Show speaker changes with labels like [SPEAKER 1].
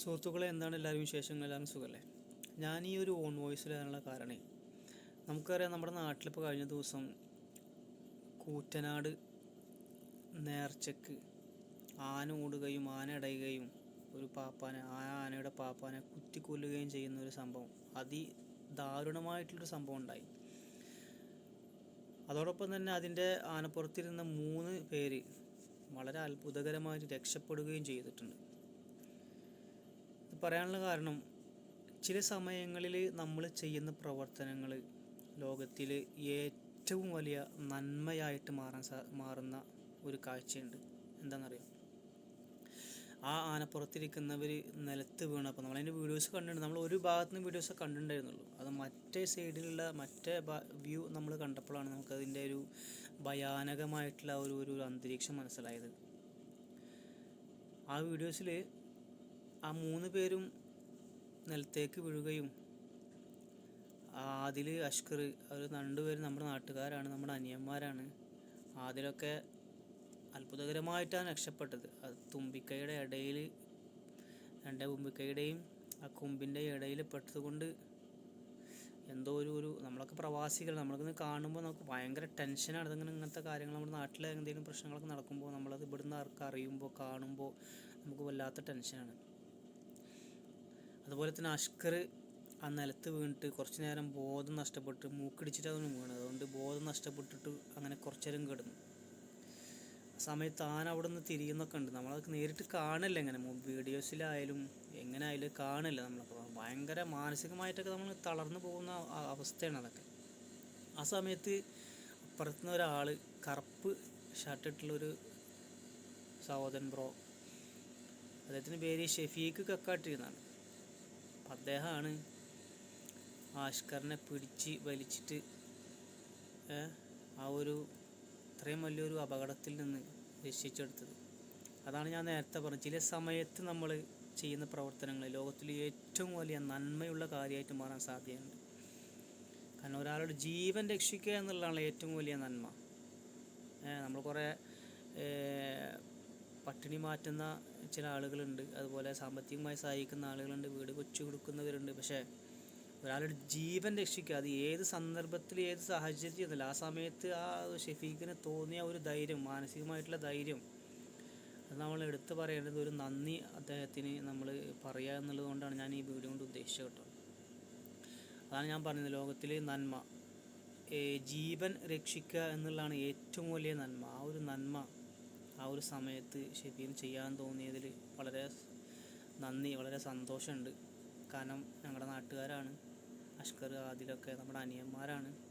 [SPEAKER 1] സുഹൃത്തുക്കളെ എന്താണ് എല്ലാവരും വിശേഷങ്ങൾ എല്ലാവരും സുഖമല്ലേ? ഞാൻ ഈ ഒരു ഓൺ വോയിസിൽ വരാനുള്ള കാരണേ നമുക്കറിയാം നമ്മുടെ നാട്ടിലിപ്പോൾ കഴിഞ്ഞ ദിവസം കൂറ്റനാട് നേർച്ചക്ക് ആന ഓടുകയും ആന ഇടയുകയും ഒരു പാപ്പാനെ ആ ആനയുടെ പാപ്പാനെ കുത്തിക്കൊല്ലുകയും ചെയ്യുന്ന ഒരു സംഭവം അതി അതിദാരുണമായിട്ടുള്ളൊരു സംഭവം ഉണ്ടായി. അതോടൊപ്പം തന്നെ അതിന്റെ ആനപ്പുറത്തിരുന്ന മൂന്ന് പേര് വളരെ അത്ഭുതകരമായിട്ട് രക്ഷപ്പെടുകയും ചെയ്തിട്ടുണ്ട്. പറയാനുള്ള കാരണം ചില സമയങ്ങളിൽ നമ്മൾ ചെയ്യുന്ന പ്രവർത്തനങ്ങൾ ലോകത്തിൽ ഏറ്റവും വലിയ നന്മയായിട്ട് മാറാൻ സാ മാറുന്ന ഒരു കാഴ്ചയുണ്ട്. എന്താണെന്നറിയാം ആ ആനപ്പുറത്തിരിക്കുന്നവർ നിലത്ത് വീണപ്പോൾ നമ്മളതിന്റെ വീഡിയോസ് കണ്ടിട്ടുണ്ട്. നമ്മൾ ഒരു ഭാഗത്ത് നിന്ന് വീഡിയോസ് കണ്ടിട്ടുണ്ടായിരുന്നുള്ളൂ. അത് മറ്റേ സൈഡിലുള്ള മറ്റേ വ്യൂ നമ്മൾ കണ്ടപ്പോഴാണ് നമുക്ക് അതിന്റെ ഒരു ഭയാനകമായിട്ടുള്ള ഒരു ഒരു അന്തരീക്ഷം മനസ്സിലായത്. ആ വീഡിയോസിൽ ആ മൂന്ന് പേരും നിലത്തേക്ക് വീഴുകയും ആദിൽ അഷ്കർ അവർ രണ്ടുപേരും നമ്മുടെ നാട്ടുകാരാണ് നമ്മുടെ അനിയന്മാരാണ്. ആദിലൊക്കെ അത്ഭുതകരമായിട്ടാണ് രക്ഷപ്പെട്ടത്. അത് തുമ്പിക്കൈയുടെ ഇടയിൽ രണ്ട് തുമ്പിക്കൈയുടെയും ആ കൊമ്പിന്റെ ഇടയിൽ പെട്ടതുകൊണ്ട് എന്തോ ഒരു ഒരു നമ്മളൊക്കെ പ്രവാസികൾ നമ്മളിങ്ങനെ കാണുമ്പോൾ നമുക്ക് ഭയങ്കര ടെൻഷനാണ്. ഇതിങ്ങനെ ഇങ്ങനത്തെ കാര്യങ്ങൾ നമ്മുടെ നാട്ടിലെ എന്തെങ്കിലും പ്രശ്നങ്ങളൊക്കെ നടക്കുമ്പോൾ നമ്മളത് ഇവിടുന്ന് ആർക്ക് അറിയുമ്പോൾ കാണുമ്പോൾ നമുക്ക് വല്ലാത്ത ടെൻഷനാണ്. അതുപോലെ തന്നെ അഷ്കർ ആ നിലത്ത് വീണിട്ട് കുറച്ച് നേരം ബോധം നഷ്ടപ്പെട്ട് മൂക്കിടിച്ചിട്ടാണ് വീണത് അതുകൊണ്ട് ബോധം നഷ്ടപ്പെട്ടിട്ട് അങ്ങനെ കുറച്ച് നേരം കിടന്നു. സമയത്ത് ആന അവിടെ നിന്ന് തിരിയുന്നൊക്കെ ഉണ്ട്. നമ്മളതൊക്കെ നേരിട്ട് കാണില്ല എങ്ങനെ വീഡിയോസിലായാലും എങ്ങനെ ആയാലും കാണില്ല നമ്മളപ്പോൾ ഭയങ്കര മാനസികമായിട്ടൊക്കെ നമ്മൾ തളർന്നു പോകുന്ന അവസ്ഥയാണ് അതൊക്കെ. ആ സമയത്ത് അപ്പുറത്തുനിന്ന് ഒരാൾ കറുപ്പ് ഷർട്ടിട്ടുള്ളൊരു സഹോദരൻ ബ്രോ അദ്ദേഹത്തിന്റെ പേര് ഷെഫീഖ് കക്കാട്ടി എന്നാണ്. അപ്പം അദ്ദേഹമാണ് ആഷ്കറിനെ പിടിച്ച് വലിച്ചിട്ട് ആ ഒരു ഇത്രയും വലിയൊരു അപകടത്തിൽ നിന്ന് രക്ഷിച്ചെടുത്തത്. അതാണ് ഞാൻ നേരത്തെ പറഞ്ഞത്. ചില സമയത്ത് നമ്മൾ ചെയ്യുന്ന പ്രവർത്തനങ്ങൾ ലോകത്തിൽ ഏറ്റവും വലിയ നന്മയുള്ള കാര്യമായിട്ട് മാറാൻ സാധ്യതയുണ്ട്. കാരണം ഒരാളുടെ ജീവൻ രക്ഷിക്കുക എന്നുള്ളതാണ് ഏറ്റവും വലിയ നന്മ. നമ്മൾ കുറേ പട്ടിണി മാറ്റുന്ന ചില ആളുകളുണ്ട്. അതുപോലെ സാമ്പത്തികമായി സഹായിക്കുന്ന ആളുകളുണ്ട്. വീട് കൊച്ചു കൊടുക്കുന്നവരുണ്ട്. പക്ഷേ ഒരാളുടെ ജീവൻ രക്ഷിക്കുക അത് ഏത് സന്ദർഭത്തിൽ ഏത് സാഹചര്യത്തിൽ എന്നല്ല ആ സമയത്ത് ആ ഷെഫീഖിന് തോന്നിയ ഒരു ധൈര്യം മാനസികമായിട്ടുള്ള ധൈര്യം അത് നമ്മൾ എടുത്തു പറയേണ്ടത് ഒരു നന്ദി അദ്ദേഹത്തിന് നമ്മൾ പറയുക എന്നുള്ളത് കൊണ്ടാണ് ഞാൻ ഈ വീഡിയോ കൊണ്ട് ഉദ്ദേശിച്ചത് കേട്ടോ. അതാണ് ഞാൻ പറഞ്ഞത്. ലോകത്തിലെ നന്മ. ജീവൻ രക്ഷിക്കുക എന്നുള്ളതാണ് ഏറ്റവും വലിയ നന്മ. ആ ഒരു നന്മ ഒരു സമയത്ത് ഷെഫീൻ ചെയ്യാൻ തോന്നിയതിൽ വളരെ നന്ദി വളരെ സന്തോഷമുണ്ട്. കാരണം ഞങ്ങളുടെ നാട്ടുകാരാണ്. അഷ്കർ ആദിലൊക്കെ നമ്മുടെ അനിയന്മാരാണ്.